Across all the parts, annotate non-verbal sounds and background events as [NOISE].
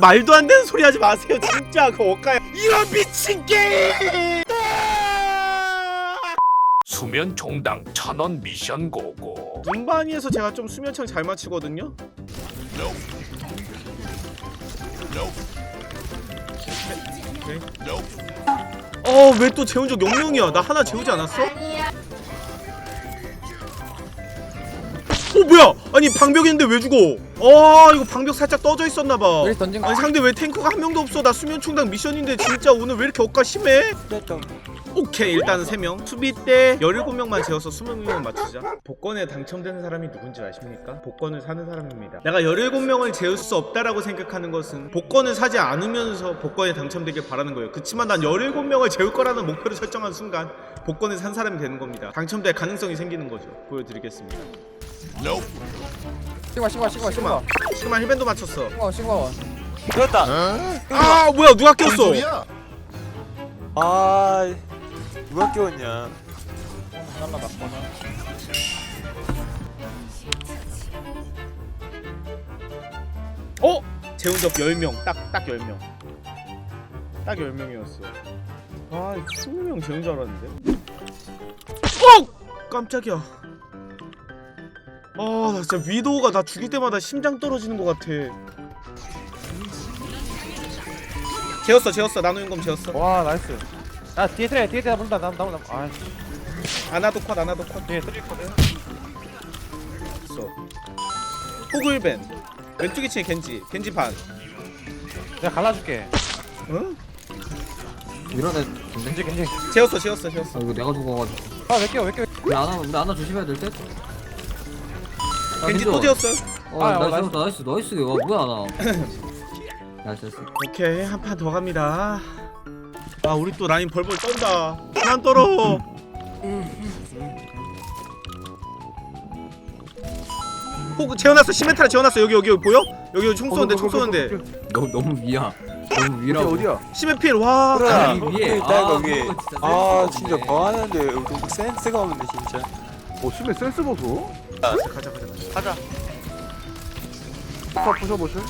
말도 안 되는 소리 하지 마세요 진짜. 그 억가야 이런 미친 게임! 수면 종당 천원 미션 고고. 눈반이에서 제가 좀 수면창 잘 맞추거든요? 어왜 또 재운 적 0명이야? 나 하나 재우지 않았어? 어 뭐야? 아니 방벽인데 왜 죽어? 아 이거 방벽 살짝 떠져 있었나봐. 왜 던진 거? 아니 상대 왜 탱커가 한 명도 없어? 나 수면 충당 미션인데 진짜 오늘 왜 이렇게 억까 심해? 오케이 일단은 3명. 수비 때 17명만 재워서 20명만 맞추자. 복권에 당첨되는 사람이 누군지 아십니까? 복권을 사는 사람입니다. 내가 17명을 재울 수 없다라고 생각하는 것은 복권을 사지 않으면서 복권에 당첨되길 바라는 거예요. 그치만 난 17명을 재울 거라는 목표를 설정한 순간 복권을 산 사람이 되는 겁니다. 당첨될 가능성이 생기는 거죠. 보여드리겠습니다 시그마 시그마 시그마 시그마 시그마 힐밴도 맞췄어 시그마 시그마 그렇다. 아 뭐야 누가 꼈어? 아 누가 끼웠냐? 날라갔거나 어? 재운 적 10명. 딱 딱 10명. 딱 10명이었어. 아 20명 재운 줄 알았는데. 어! 깜짝이야 아 나 진짜 위도우가 나 죽일 때마다 심장 떨어지는 것 같아. 재웠어 재웠어. 나노인검 재웠어. 와 나이스. 야 뒤에 트레 뒤에 트레 본다 나무 나무 나무 아 아나도 컷 아나도 컷. 뒤에 트레 있거든 있어. 호글벤. 왼쪽 2층에 겐지 겐지 반. 내가 갈라줄게. 응? 이러네 겐지 겐지. 재웠어 재웠어 재웠어. 아 이거 내가 죽어가지고. 아몇 개요 몇 개? 우리 안나 우리 안나 조심해야 될 듯 겐지 또 재웠어요 어 아, 어, 나이스 나이스 나이스 이거 뭐야 나 나이스 나이스 오케이 한 판 더 갑니다 아 우리 또 라인 벌벌 떤다 그만 떨어 호그 재워놨어 시멘타라 재워놨어 여기 여기 여기 보여? 여기 여기 총 쏘는데 총 쏘는데 너무 너무 위야 너무 위라고 어디야? 시멘필 와 그래. 아, 위 위에. 있다 이거 아, 위에. 그거 진짜 아 진짜 없네. 뭐 하는데 우리 센스가 없네 진짜. 어, 심해 센스 보소. 가자 가자 가자 파 부셔보실?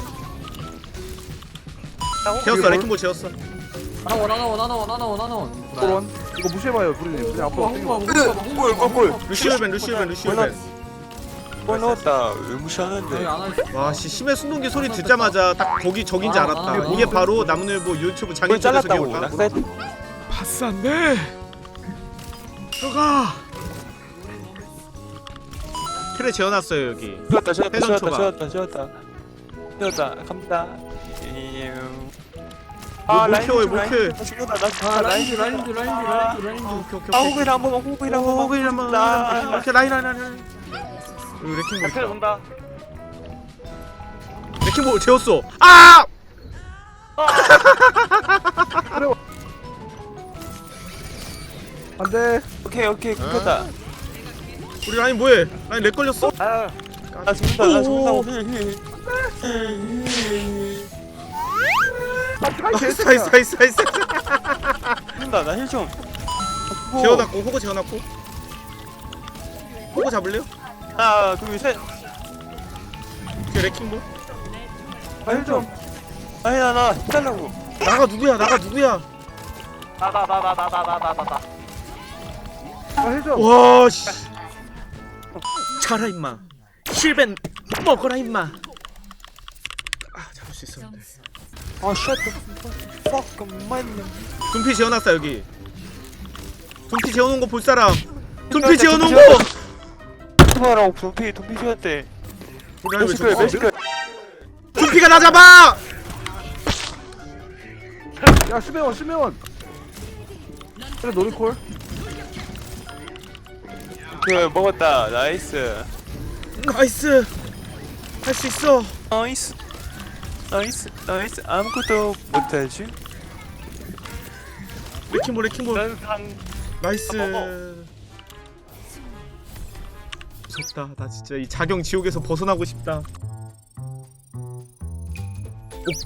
재웠어 레킹볼 재웠어 하나 원 하나 원 하나 원 하나 원 하나 원 토론. 이거 무시해봐요, 부리님. 그냥 앞으로 땡겨. 꿀 꿀꿀. 루시오벤 루시오벤 루시오벤 꿀 넣었다. 왜 무시하는데? 와씨 심해 순동기 소리 듣자마자 딱 거기 적인지 아, 알았다 아, 아, 이게 아. 바로 나무늘보 유튜브 장인 꿀 초대 잘랐다고. 소개올까? 낙사. 들어가 틀에 재워놨어요 여기 지웠다 지웠다 해선 지웠다 초밥. 지웠다 지웠다. 지웠다 갑니다. 음. 뭐, 뭐 키워요, 뭐 키워요? 나아 죽는다 라인즈 라인즈 라인즈 라인즈 라인즈 오케이 오케이 아 오케이 호그일 한 번만 호그일 한 번만 호그일 한번 나. 이렇게 라인 라인 라인 여기 레킹볼 있다 온다. 레킹볼 재웠어 아! [LAUGHS] 안 돼. 오케이 오케이 끊겼다. 우리 라인 뭐해 라인 렉 걸렸어? 아, 나 죽는다 나 죽는다. 오. 힐, 힐. 아, 트라이 나이스. 나이스 나이스 나이스 죽는다 나 힐 좀. 재워놨고 호그 재워놨고 호그 잡을래요? 하나 둘셋 오케이 레킹볼 아힐 좀. 아니 나나 해달라고. 나가 누구야 나가 누구야 나 나 나 나 나 나 나나. 아, 해줘. 와씨 자라 임마. 힐벤 먹어라 임마. 아 잡을 수 있었는데. 아 shut the fuck man. 둠피 재워놨어 여기. 둠피 재워놓은 거 볼 사람. 둠피 재워놓은 거! 투마랑 돈피 돈피 왜 메시클 저기 메시클. 둠피가 나 잡아! 야, 심해원, 심해원. 그래, 노리콜. 그 먹었다 나이스. 나이스 할 수 있어 나이스. 나이스 나이스 아무것도 못하지. 레킹볼 레킹볼 난상 나이스 무섭다 나 진짜 이 자경 지옥에서 벗어나고 싶다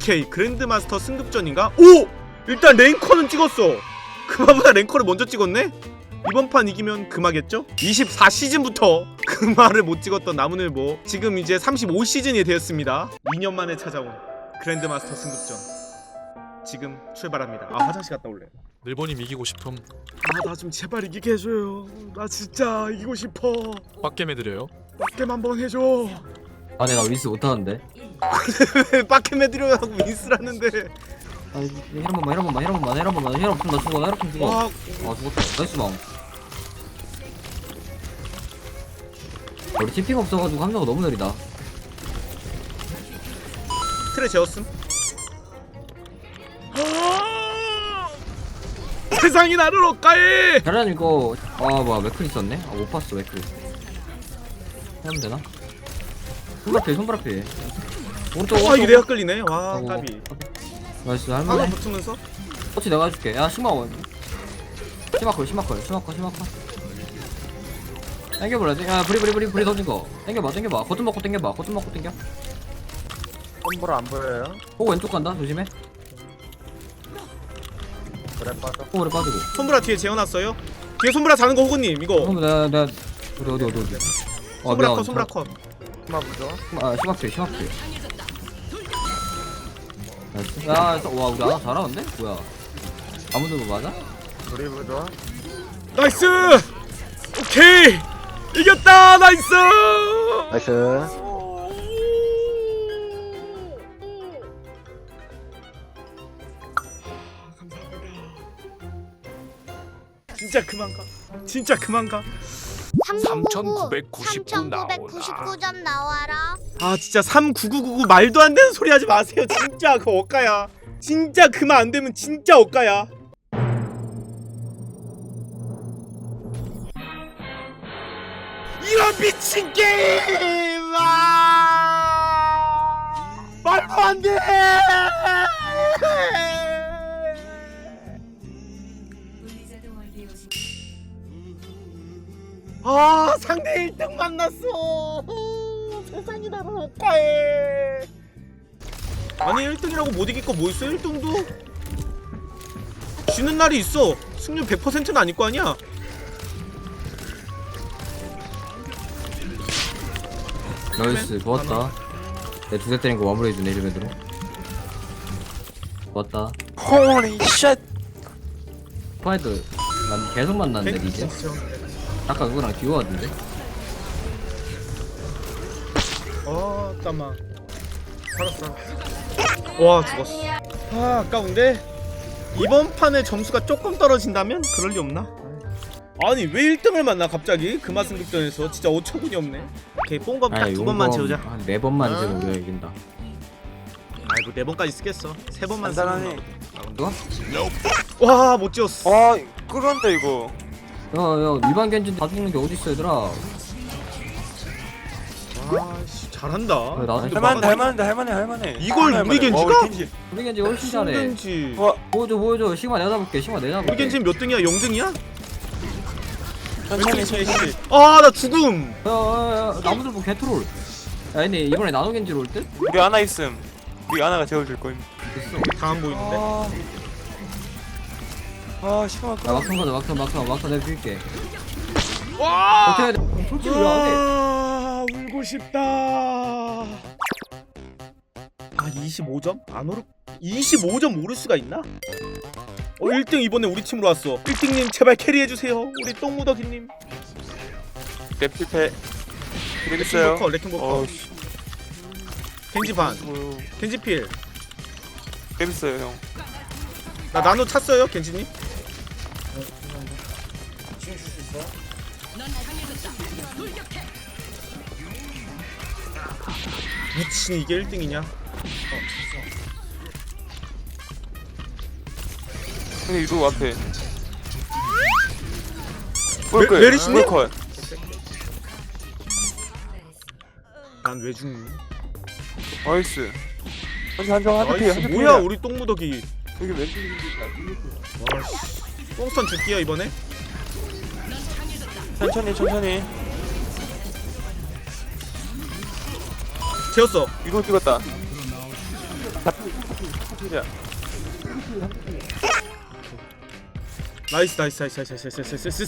오케이 그랜드마스터 승급전인가? 오! 일단 랭커는 찍었어 그마보다 랭커를 먼저 찍었네? 이번 판 이기면 금하겠죠? 24시즌부터 [LAUGHS] 금화를 못 찍었던 나무늘보 지금 이제 35시즌이 되었습니다. 2년 만에 찾아온 그랜드마스터 승급전. 지금 출발합니다. 아 화장실 갔다 올래. 일본님 이기고 싶음. 아 나 좀 제발 이기게 해줘요. 나 진짜 이기고 싶어. 빡겜 해드려요? 게임 한번 해줘. 아 내가 위스 못하는데? [LAUGHS] 빡캠 해드려야 하고 윈스라는데. 아 이런 번만 이런 번만 이런 번만 이런 번만 이런 번나 죽어 나 이렇게 죽어. 와아 죽었다. 나이스 방 우리 TP가 없어가지고 함정가 너무 느리다. 틀에 재웠음. 아! 세상이 나를 억가해 자리아님 이거 아 뭐야 맥클 있었네? 아 못 봤어 맥클. 하면 되나? 손바닥 손바닥 피. 오른쪽 와 아, 이게 내가 끌리네. 와 아이고. 까비. 나이스 하나 할만해 붙으면서? 터치 내가 해줄게. 야 심마원. 심마컬 심마컬 심마컬 심마컬 땡겨볼래? 야 브리 브리 브리 브리 던진 거. 땡겨봐 땡겨봐. 거좀 먹고 땡겨봐. 거좀 먹고 땡겨. 홈볼 안 보여요? 호 왼쪽 간다. 조심해. 그래 빠져. 호를 빠지고. 손브라 뒤에 재워놨어요? 뒤에 손브라 자는 거 호구님 이거. 그럼 내가 내가 어디 어디 어디 어디. 아 손브라 컷 손브라 컷 하나 보죠. 아 심학필 심학필 나이스. 야 서- 와 우리 아나 잘하는데? 뭐야. 아무도 뭐 맞아? 우리 보죠 나이스! 오케이 이겼다! 나이스! 나이스. 진짜 그만 가. 진짜 그만 가. 3999 3999점 나와라. 아 진짜 3999 말도 안 되는 소리 하지 마세요. 진짜 그 억가야. 진짜 그만 안 되면 진짜 억가야 이런 미친 게임! 아! 말도 안 돼! 아 상대 1등 만났어. 세상이 나를 억가해. 아니 1등이라고 못 이길 거 뭐 있어 1등도? 쉬는 날이 있어. 승률 100%는 아닐 거 아니야 나이스 좋았다. 내 두대 때린 거 마무리해주네 이르벤으로 좋았다. Holy shit. 파이드 난 계속 만났는데 땡- 이제. 아까 그거랑 듀오하던데? 어 잠깐만. 살았어. 와 죽었어. 아 아까운데? 이번 판에 점수가 조금 떨어진다면? 그럴 리 없나? 아니 왜 1등을 만나 갑자기? 금화승급전에서. 진짜 어처구니 없네. 오케이 뽕검 딱 두 번만 재우자. 한네 번만 재우면 우리가 이긴다. 아이고 네 번까지 쓰겠어. 세 번만 간단하네. 이거? 와못 지웠어. 와, 끌었는데 이거. 야야 일반 겐진 다 죽는 게 어딨어 얘들아? 아씨 잘한다. 왜 나한테 근데 할만한데 막아- 할만한데 할만해 할만해. 이걸 할만해, 우리 겐지가? 우리 겐지. 우리 훨씬 잘해. 와, 보여줘 보여줘. 시그마 내가 잡을게 시그마 내가 잡을게. 우리 겐지는 몇 등이야? 0등이야? 천천히 천천히. 아나 죽음 야야야 나무들 보고 개트롤 야 근데 이번에 나노 겐지로 올 듯? 우리 아나 있음. 우리 아나가 재워줄 거임. 됐어 다안 보이는데 아, 아 시간 야 끌어. 막상 가자 막상 막상 막상 내가 줄게 와 어떻게 해야 돼? 솔직히 왜안 돼? 아 울고 싶다 아 25점? 안 오르 25점 오를 수가 있나? 어 1등 이번에 우리 팀으로 왔어. 1등님 제발 캐리해주세요. 우리 똥무더기님. 내 필패. 그리겠어요. 레킹버커 레킹버커 어, 씨. 겐지 반. 뭐, 겐지 필. 재밌어요 형. 나 나노 찼어요 겐지님? 미친 이게 1등이냐 근데 이거 앞에. 메- 메리시님? 컷. 난왜 죽니? 나이스. 한한명한대 아이씨 한대 뭐야 우리 똥무더기 여기 왼쪽 와씨 똥스턴 줄게요 이번에 천천히 천천히. 재웠어 위로 찍었다. 자, 나이스 나이스 나이스 나이스 나이스 나이스 나이스 나이스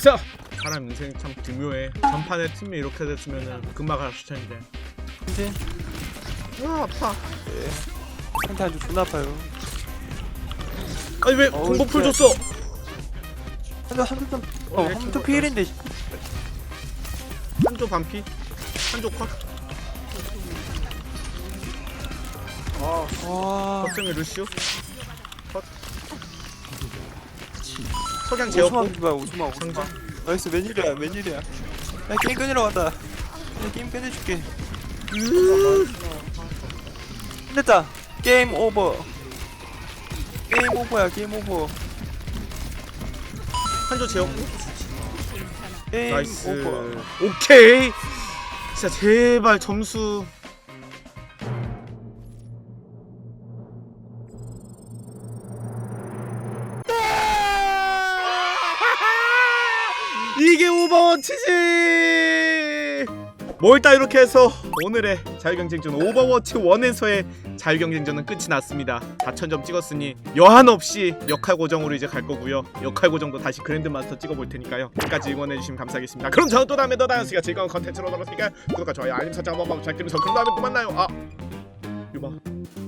사람 인생 참 기묘해. 전판에 팀이 이렇게 됐으면은 금방 갈 수천인데 이제 아 아파. 상태 아주 존나 아파요. 아니 왜 어우, 공버풀 진짜. 줬어? 한조 한조 좀 어, 어, 저거- 피일인데 한조 반피? 한조 컷? 와. 걱정의 루시오 석양 제어포 봐 오수마 오수마 상자. 나이스 웬일이야 웬일이야. 야 게임 끊으러 간다. 야 게임 끊어줄게. 끝냈다. 게임 오버. 게임 오버야 게임 오버. 한조 제어포 게임 나이스. 오버. 오케이. 진짜 제발 점수 오버워치지 뭐 일단 이렇게 해서 오늘의 자유경쟁전 오버워치 1에서의 자유경쟁전은 끝이 났습니다. 4천점 찍었으니 여한 없이 역할 고정으로 이제 갈 거고요. 역할 고정도 다시 그랜드마스터 찍어볼 테니까요. 끝까지 응원해주시면 감사하겠습니다. 그럼 저는 또 다음에 더 다현씨가 즐거운 컨텐츠로 돌아오니까 구독과 좋아요 알림 설정 한번 부탁드리면서 그럼 다음에 또 만나요. 아 유바